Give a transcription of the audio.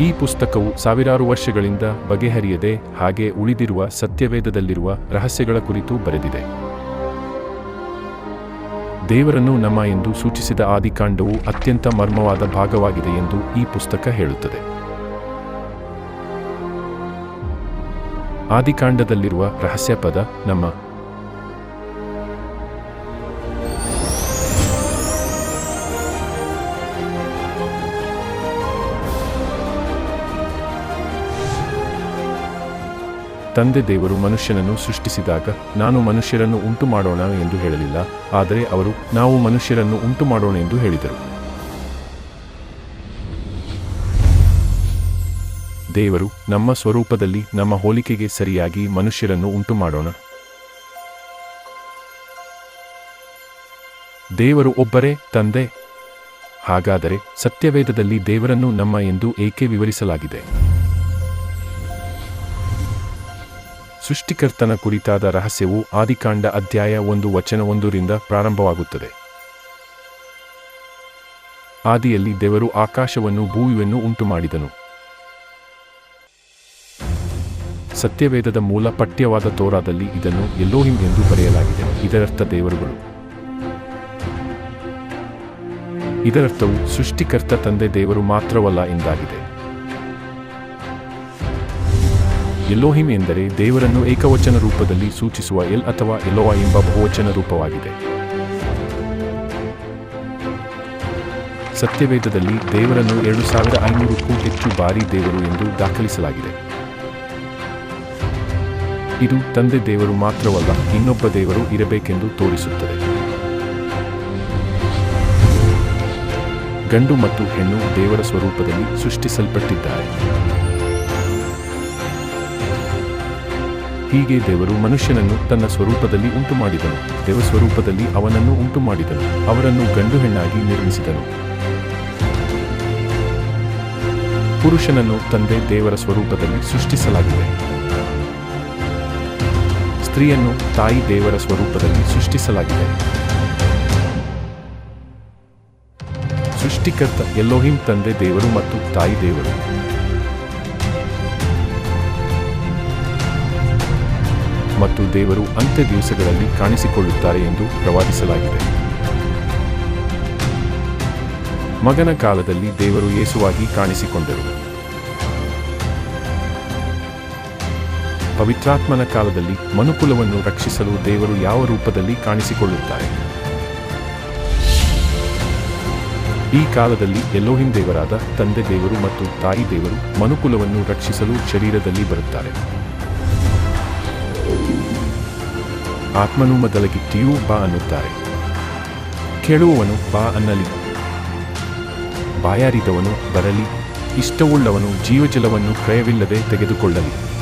ಈ ಪುಸ್ತಕವು ಸಾವಿರಾರು ವರ್ಷಗಳಿಂದ ಬಗೆಹರಿಯದೆ ಹಾಗೆ ಉಳಿದಿರುವ ಸತ್ಯವೇದದಲ್ಲಿರುವ ರಹಸ್ಯಗಳ ಕುರಿತು ಬರೆದಿದೆ. ದೇವರನ್ನು ನಮ್ಮ ಎಂದು ಸೂಚಿಸಿದ ಆದಿಕಾಂಡವು ಅತ್ಯಂತ ಮರ್ಮವಾದ ಭಾಗವಾಗಿದೆ ಎಂದು ಈ ಪುಸ್ತಕ ಹೇಳುತ್ತದೆ. ಆದಿಕಾಂಡದಲ್ಲಿರುವ ರಹಸ್ಯ ಪದ ನಮ್ಮ ತಂದೆ ದೇವರು ಮನುಷ್ಯನನ್ನು ಸೃಷ್ಟಿಸಿದಾಗ ನಾನು ಮನುಷ್ಯರನ್ನು ಉಂಟು ಮಾಡೋಣ ಎಂದು ಹೇಳಲಿಲ್ಲ, ಆದರೆ ಅವರು, ನಾವು ಮನುಷ್ಯರನ್ನು ಉಂಟು ಮಾಡೋಣ ಎಂದು ಹೇಳಿದರು. ದೇವರು, ನಮ್ಮ ಸ್ವರೂಪದಲ್ಲಿ ನಮ್ಮ ಹೋಲಿಕೆಗೆ ಸರಿಯಾಗಿ ಮನುಷ್ಯರನ್ನು ಉಂಟು ಮಾಡೋಣ ದೇವರು ಒಬ್ಬರೇ, ತಂದೆ. ಹಾಗಾದರೆ ಸತ್ಯವೇದದಲ್ಲಿ ದೇವರನ್ನು ನಮ್ಮ ಎಂದು ಏಕೆ ವಿವರಿಸಲಾಗಿದೆ? ಸೃಷ್ಟಿಕರ್ತನ ಕುರಿತಾದ ರಹಸ್ಯವು ಆದಿಕಾಂಡ ಅಧ್ಯಾಯ ಒಂದು ವಚನ ಒಂದರಿಂದ ಪ್ರಾರಂಭವಾಗುತ್ತದೆ. ಆದಿಯಲ್ಲಿ ದೇವರು ಆಕಾಶವನ್ನು, ಭೂಮಿಯನ್ನು ಉಂಟುಮಾಡಿದನು. ಸತ್ಯವೇದದ ಮೂಲ ಪಠ್ಯವಾದ ತೋರಾದಲ್ಲಿ ಇದನ್ನು ಎಲ್ಲೋಹಿಂ ಎಂದು ಬರೆಯಲಾಗಿದೆ. ಇದರರ್ಥ ದೇವರುಗಳು. ಇದರರ್ಥವು ಸೃಷ್ಟಿಕರ್ತ ತಂದೆ ದೇವರು ಮಾತ್ರವಲ್ಲ ಎಂದಾಗಿದೆ. ಎಲೋಹಿಂ ಎಂದರೆ ದೇವರನ್ನು ಏಕವಚನ ರೂಪದಲ್ಲಿ ಸೂಚಿಸುವ ಎಲ್ ಅಥವಾ ಎಲೋವಾ ಎಂಬ ಬಹುವಚನ ರೂಪವಾಗಿದೆ. ಸತ್ಯವೇದದಲ್ಲಿ ದೇವರನ್ನು ಎರಡು ಸಾವಿರ ಐನೂರಕ್ಕೂ ಹೆಚ್ಚು ಬಾರಿ ದೇವರು ಎಂದು ದಾಖಲಿಸಲಾಗಿದೆ. ಇದು ತಂದೆ ದೇವರು ಮಾತ್ರವಲ್ಲ, ಇನ್ನೊಬ್ಬ ದೇವರು ಇರಬೇಕೆಂದು ತೋರಿಸುತ್ತದೆ. ಗಂಡು ಮತ್ತು ಹೆಣ್ಣು ದೇವರ ಸ್ವರೂಪದಲ್ಲಿ ಸೃಷ್ಟಿಸಲ್ಪಟ್ಟಿದ್ದಾರೆ. ಹೀಗೆ ದೇವರು ಮನುಷ್ಯನನ್ನು ತನ್ನ ಸ್ವರೂಪದಲ್ಲಿ ಉಂಟು ಮಾಡಿದನು ದೇವ ಸ್ವರೂಪದಲ್ಲಿ ಅವನನ್ನು ಉಂಟು ಮಾಡಿದನು ಅವರನ್ನು ಗಂಡು ಹೆಣ್ಣಾಗಿ ನಿರ್ಮಿಸಿದನು. ಪುರುಷನನ್ನು ತಂದೆ ದೇವರ ಸ್ವರೂಪದಲ್ಲಿ ಸೃಷ್ಟಿಸಲಾಗಿದೆ. ಸ್ತ್ರೀಯನ್ನು ತಾಯಿ ದೇವರ ಸ್ವರೂಪದಲ್ಲಿ ಸೃಷ್ಟಿಸಲಾಗಿದೆ. ಸೃಷ್ಟಿಕರ್ತ ಎಲ್ಲೋಹಿಂ ತಂದೆ ದೇವರು ಮತ್ತು ತಾಯಿ ದೇವರು. ಮತ್ತು ದೇವರು ಅಂತ್ಯ ದಿವಸಗಳಲ್ಲಿ ಕಾಣಿಸಿಕೊಳ್ಳುತ್ತಾರೆ ಎಂದು ಪ್ರವಾದಿಸಲಾಗಿದೆ. ಮಗನ ಕಾಲದಲ್ಲಿ ದೇವರು ಯೇಸುವಾಗಿ ಕಾಣಿಸಿಕೊಂಡರು. ಪವಿತ್ರಾತ್ಮನ ಕಾಲದಲ್ಲಿ ಮನುಕುಲವನ್ನು ರಕ್ಷಿಸಲು ದೇವರು ಯಾವ ರೂಪದಲ್ಲಿ ಕಾಣಿಸಿಕೊಳ್ಳುತ್ತಾರೆ? ಈ ಕಾಲದಲ್ಲಿ ಎಲ್ಲೋಹಿಂದೇವರಾದ ತಂದೆ ದೇವರು ಮತ್ತು ತಾಯಿ ದೇವರು ಮನುಕುಲವನ್ನು ರಕ್ಷಿಸಲು ಶರೀರದಲ್ಲಿ ಬರುತ್ತಾರೆ. ಆತ್ಮನು ಮೊದಲಗಿಟ್ಟಿಯೂ ಬಾ ಅನ್ನುತ್ತಾರೆ. ಕೇಳುವವನು ಬಾ ಅನ್ನಲಿ. ಬಾಯಾರಿದವನು ಬರಲಿ. ಇಷ್ಟವುಳ್ಳವನು ಜೀವಜಲವನ್ನು ಕ್ರಯವಿಲ್ಲದೆ ತೆಗೆದುಕೊಳ್ಳಲಿ.